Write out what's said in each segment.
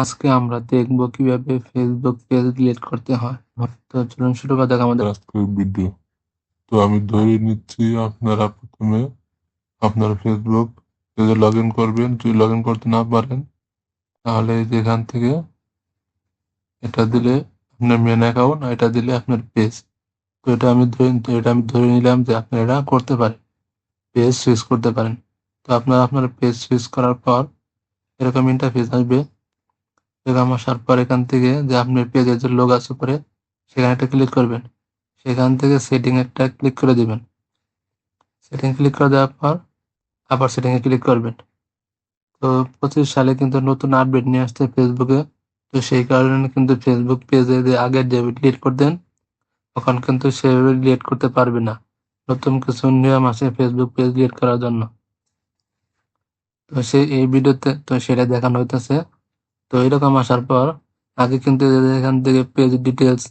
আজকে আমরা দেখব কীভাবে ফেসবুক পেজ ডিলিট করতে হয়। তো চলুন শুরু করা যাক আমাদের। আজকের ভিডিও তো আমি ধরে নিচ্ছি আপনারা প্রথমে আপনার ফেসবুক পেজে লগ ইন করবেন। যদি লগ ইন করতে না পারেন, তাহলে এই যে এখান থেকে এটা দিলে আপনার মেন অ্যাকাউন্ট এটা দিলে আপনার পেজ তো এটা আমি ধরে এটা আমি ধরে নিলাম যে আপনারা এটা করতে পারেন পেজ সুইচ করতে পারেন। তো আপনারা আপনার পেজ সুইচ করার পর এরকম ইন্টারফেস আসবে। এরকম আসার পর এখান থেকে যে আপনার পেজের যে লোক আছে উপরে, সেখানে একটা ক্লিক করবেন। সেখান থেকে সেটিং একটা ক্লিক করে দিবেন। সেটিং ক্লিক করে দেওয়ার পর আবার সেটিং এ ক্লিক করবেন। তো পঁচিশ সালে কিন্তু নতুন আপডেট নিয়ে আসছে ফেসবুকে তো সেই কারণে কিন্তু ফেসবুক পেজে যে আগের যে ডিলিট করতেন তখন কিন্তু সেভাবে ডিলিট করতে পারবে না। নতুন কিছু নিয়ম আছে ফেসবুক পেজ ডিলিট করার জন্য। তো সেই, এই ভিডিওতে তো সেটা দেখানো হইতেছে। তো এরকম আসার পর আগে কিন্তু এখান থেকে পেজ ডিটেলস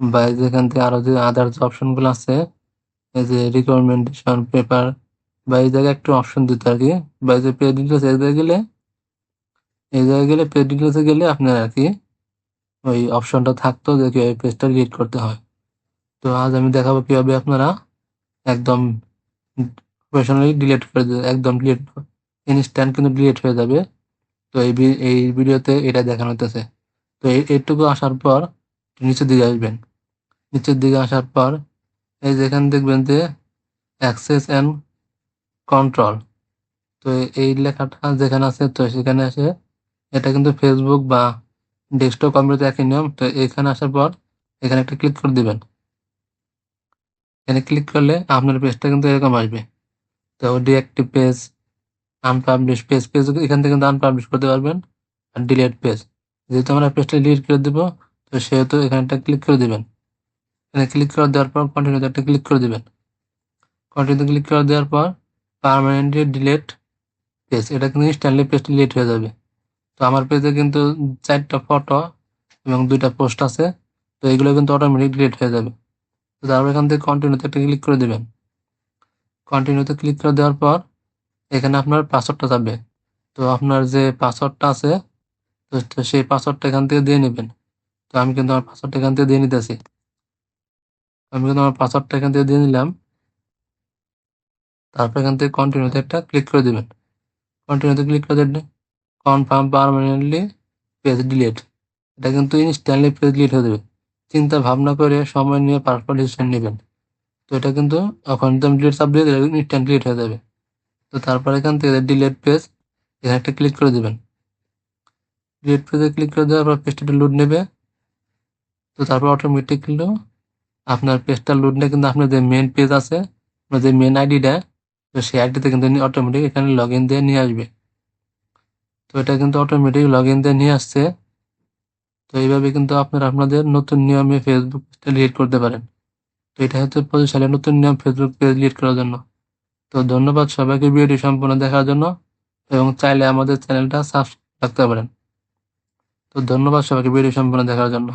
বা এই যে এখান থেকে আরও যে আদার্স যে অপশন আছে, এই যে রিকমেন্ডেশন পেপার বা এই জায়গায় একটু অপশন দিতে আর কি। বা এই যে পেজ ডিটেলস এই জায়গায় গেলে, এই জায়গায় গেলে পেজ ডিটেলসে গেলে আপনার আর কি ওই অপশনটা থাকতো যে কীভাবে পেজটা ডিলিট করতে হয়। তো আজ আমি দেখাবো কীভাবে আপনারা একদম প্রফেশনালি ডিলিট করে একদম ডিলিট ইনস্ট্যান্ট কিন্তু ডিলিট হয়ে যাবে। তো এই এই ভিডিওতে এটা দেখানো হতেছে তো এইটুকু আসার পর নিচের দিকে আসবেন। নিচের দিকে আসার পর এই যেখানে দেখবেন যে অ্যাক্সেস অ্যান্ড কন্ট্রোল। তো এই লেখাটা যেখানে আছে, তো সেখানে আসে এটা কিন্তু ফেসবুক বা ডেস্কটপ কম্পিউটার একই নিয়ম। তো এখানে আসার পর এখানে একটা ক্লিক করে দিবেন। এখানে ক্লিক করলে আপনার পেজটা কিন্তু এরকম আসবে। তো deactive page unpublish page page এখান থেকে কিন্তু আনপাবলিশ করতে পারবেন আর ডিলিট পেজ যেহেতু আমরা পেজটা ডিলিট করে দেবো, তো সেহেতু এখানে একটা ক্লিক করে দেবেন। এখানে ক্লিক করে দেওয়ার পর কন্টিনিউতে একটা ক্লিক করে দেবেন। কন্টিনিউতে ক্লিক করে দেওয়ার পর পার্মানেন্টলি ডিলেট পেজ এটা কিন্তু ইনস্ট্যান্টলি পেজ ডিলিট হয়ে যাবে। তো আমার পেজে কিন্তু চারটা ফটো এবং দুইটা পোস্ট আছে, তো এগুলো কিন্তু অটোমেটিক ডিলিট হয়ে যাবে। তো তারপর এখান থেকে কন্টিনিউতে একটা ক্লিক করে দেবেন। কন্টিনিউতে ক্লিক করে দেওয়ার পর এখানে আপনার পাসওয়ার্ডটা যাবে। তো আপনার যে পাসওয়ার্ডটা আছে, তো সেই পাসওয়ার্ডটা এখান থেকে দিয়ে নেবেন। তো আমি কিন্তু আমার পাসওয়ার্ডটা এখান থেকে দিয়ে নিতেছি। আমি কিন্তু আমার পাসওয়ার্ডটা এখান থেকে দিয়ে নিলাম। তারপর এখান থেকে কন্টিনিউতে একটা ক্লিক করে দিবেন। কন্টিনিউতে ক্লিক করে দেবেন কনফার্ম পার্মানেন্টলি পেজ ডিলিট এটা কিন্তু ইনস্ট্যান্টলি পেজ ডিলিট হয়ে যাবে। চিন্তা ভাবনা করে সময় নিয়ে পারফর ডিসিশন নেবেন। তো এটা কিন্তু এখন ডিলিট চাপ দিয়ে দিলে ইনস্ট্যান্ট ডিলিট হয়ে যাবে। তো তারপর এখান থেকে ডিলিট পেজ এখানে একটা ক্লিক করে দেবেন। ডিলিট পেজে ক্লিক করে দেওয়ার পর পেজটা লোড নেবে। তো তারপর অটোমেটিকলি আপনার পেজটা লোড নিয়ে, কিন্তু আপনার যে মেন পেজ আছে, আপনার যে মেন আইডিটা তো সেই আইডিতে কিন্তু অটোমেটিক এখানে লগ ইন দিয়ে নিয়ে আসবে। তো এটা কিন্তু অটোমেটিক লগ ইন দিয়ে নিয়ে আসছে। তো এইভাবে কিন্তু আপনারা আপনাদের নতুন নিয়মে ফেসবুক পেজটা ডিলিট করতে পারেন। তো এটা হচ্ছে পঁচিশ সালের নতুন নিয়ম ফেসবুক পেজ ডিলিট করার জন্য। তো ধন্যবাদ সবাইকে ভিডিওটি সম্পূর্ণ দেখার জন্য এবং চাইলে আমাদের চ্যানেলটা সাবস্ক্রাইব রাখতে পারেন। তো ধন্যবাদ সবাইকে ভিডিও সম্পূর্ণ দেখার জন্য।